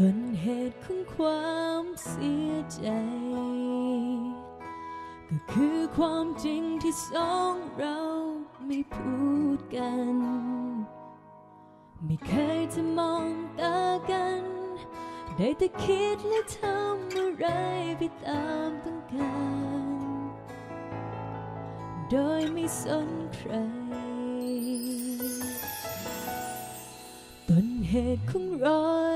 ต้นเหตุของความเสียใจ ก็คือความจริงที่สองเราไม่พูดกัน ไม่เคยจะมองตากัน ได้แต่คิดและทำอะไรไปตามต้องการ โดยไม่สนใคร ต้นเหตุของรอย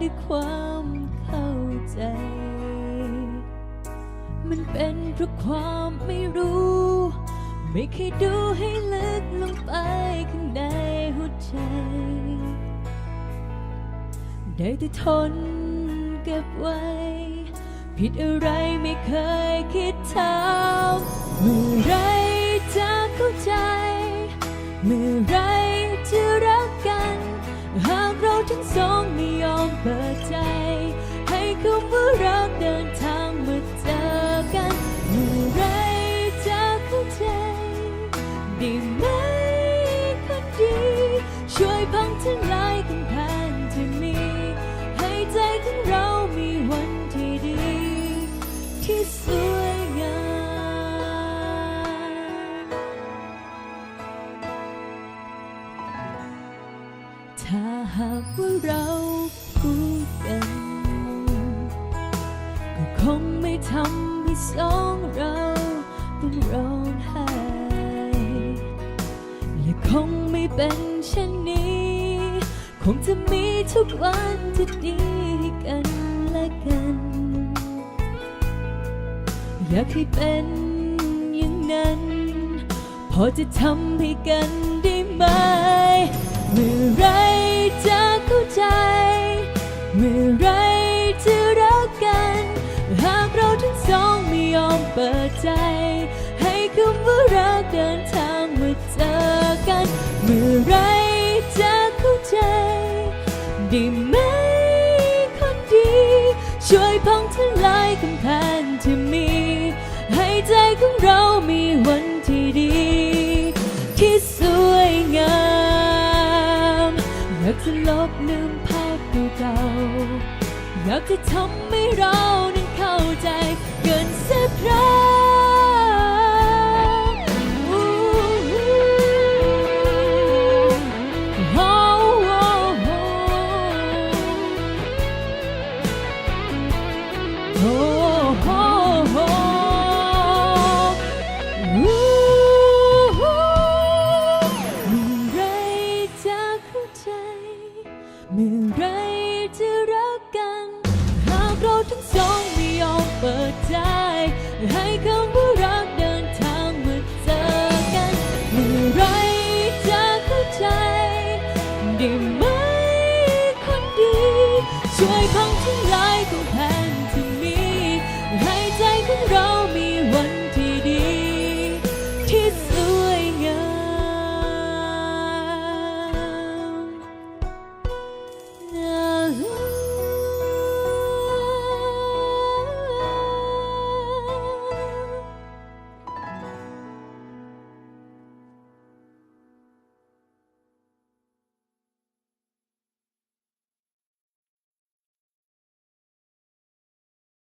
ด้วยความเข้าใจ มันเป็นเพราะความไม่รู้ ไม่เคยดูให้ลึกลงไปข้างในหัวใจ ได้แต่ทนเก็บไว้ ผิดอะไรไม่เคยคิดถามเมื่อไรจะเข้าใจ เมื่อไรจะรักกัน หากเราทั้งสอง เปิดใจ ให้คำว่ารักเดินทางมาเจอกันเมื่อไรจะเข้าใจได้ไหมคนดี ช่วยพังทลายกำแพงที่มี ให้ใจของเรามีวันที่ดี ที่สุด ถ้าหากว่าเราพูดกัน ก็คงไม่ทำให้สองเราต้องร้องไห้และคงไม่เป็นเช่นนี้ คงจะมีทุกวันที่ดีกันและกัน อยากให้เป็นอย่างนั้น พอจะทำให้กันได้ไหม เมื่อไรจะเข้าใจ เมื่อไรจะรักกัน หากเราทั้งสองไม่ยอมเปิดใจ ให้คำว่ารักเดินทางมาเจอกัน เมื่อไรจะเข้าใจได้ไหมคนดี ช่วยพังทลายกำแพงที่มี ให้ใจของเรามีวัน บลืมภาพเก่าๆอยากจะทำให้เรานั้นเข้าใจเกินสักครั้ง ทั้งสองไม่ยอมเปิดใจ ให้คำว่ารักเดินทางมาเจอกัน เมื่อไรจะเข้าใจได้